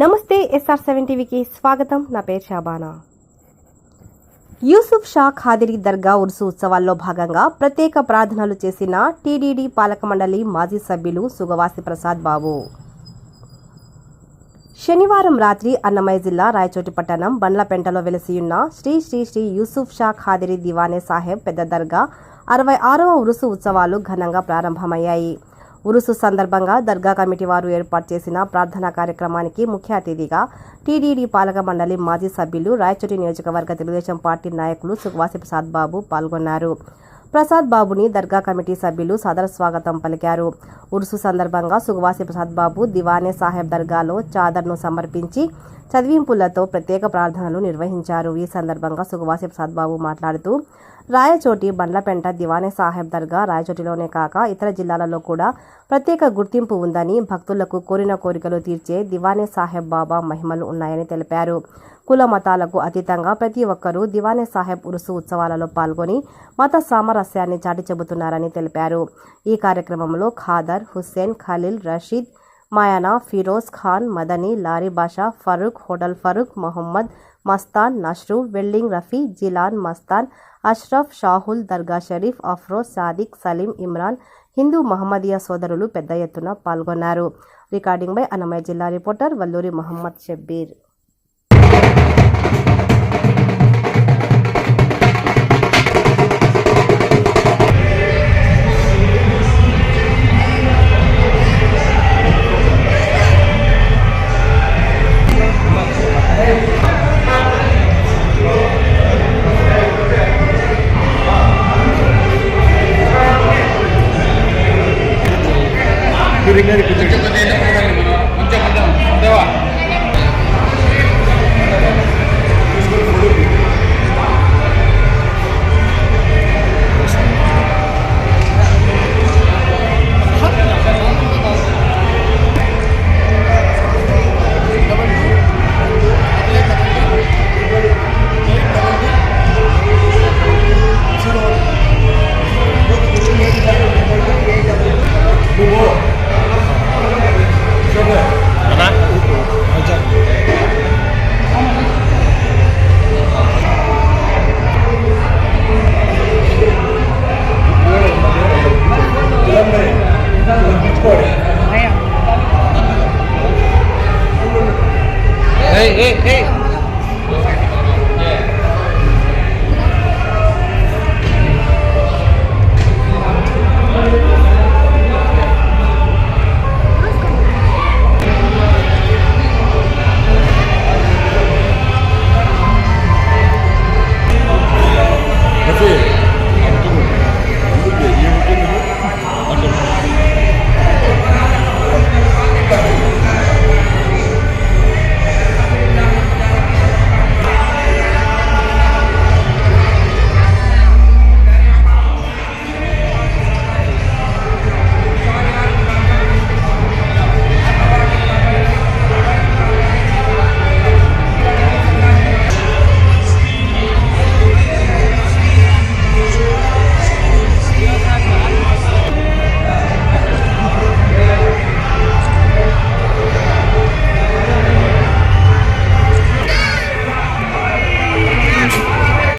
నమస్తే SR seven టీవీకి స్వాగతం. నా పేరు షాబానా. యూసుఫ్ షా ఖాదిరి దర్గా ఉరుసు ఉత్సవాల్లో భాగంగా ప్రత్యేక ప్రార్థనలు చేసిన టీడీడీ పాలక మండలి మాజీ సభ్యులు సుగవాసి ప్రసాద్ బాబు. శనివారం రాత్రి అన్నమయ్య జిల్లా రాయచోటి పట్టణం బండ్లపెంటలో వెలసియున్న శ్రీ శ్రీ శ్రీ యూసుఫ్ షా ఖాదిరి దివానే సాహెబ్ పెద్ద దర్గా అరవై ఆరవ ఉరుసు ఉత్సవాలు ఘనంగా ప్రారంభమయ్యాయి. ఉరుసు సందర్భంగా దర్గా కమిటీ వారు ఏర్పాటు చేసిన ప్రార్థనా కార్యక్రమానికి ముఖ్య అతిథిగా టీడీడీ పాలక మండలి మాజీ సభ్యులు రాయచూరి నియోజకవర్గ తెలుగుదేశం పార్టీ నాయకులు సుఖవాసి ప్రసాద్ బాబు పాల్గొన్నారు. ప్రసాద్ బాబుని దర్గా కమిటీ సభ్యులు సదర స్వాగతం పలికారు. ఉరుసు సందర్భంగా సుఖవాసి ప్రసాద్ బాబు దివానే సాహెబ్ దర్గాలో చాదర్ను సమర్పించి చదివింపులతో ప్రత్యేక ప్రార్థనలు నిర్వహించారు. ఈ సందర్భంగా సుఖవాసి ప్రసాద్ బాబు మాట్లాడుతూ రాయచోటి బండ్లపెంట దివానే సాహెబ్ దర్గా రాయచోటిలోనే కాక ఇతర జిల్లాలలో కూడా ప్రత్యేక గుర్తింపు ఉందని భక్తులకు కోరిన కోరికలు తీర్చే దివానే సాహెబ్ బాబా మహిమలు ఉన్నాయని తెలిపారు. కుల మతాలకు అతీతంగా ప్రతి ఒక్కరూ దివానే సాహెబ్ ఉరుసు ఉత్సవాలలో పాల్గొని మత సామరస్యాన్ని చాటి చెబుతున్నారని తెలిపారు. ఈ కార్యక్రమంలో Khader Hussain Khaleel Rasheed Mayana Firoz Khan Madani lorry Basha Farooq hotel Farooq Mohammed Mastan Nashru welding Rafi Jilan Mastan Ashraf Shahul దర్గా షరీఫ్ అఫ్రోజ్ సాదిక్ సలీం ఇమ్రాన్ హిందూ మహమ్మదీయ సోదరులు పెద్ద ఎత్తున పాల్గొన్నారు. రికార్డింగ్ బై అన్నమయ్య జిల్లా రిపోర్టర్ వల్లూరి మహమ్మద్ షబ్బీర్. దూరంగా కూర్చోండి eh, eh.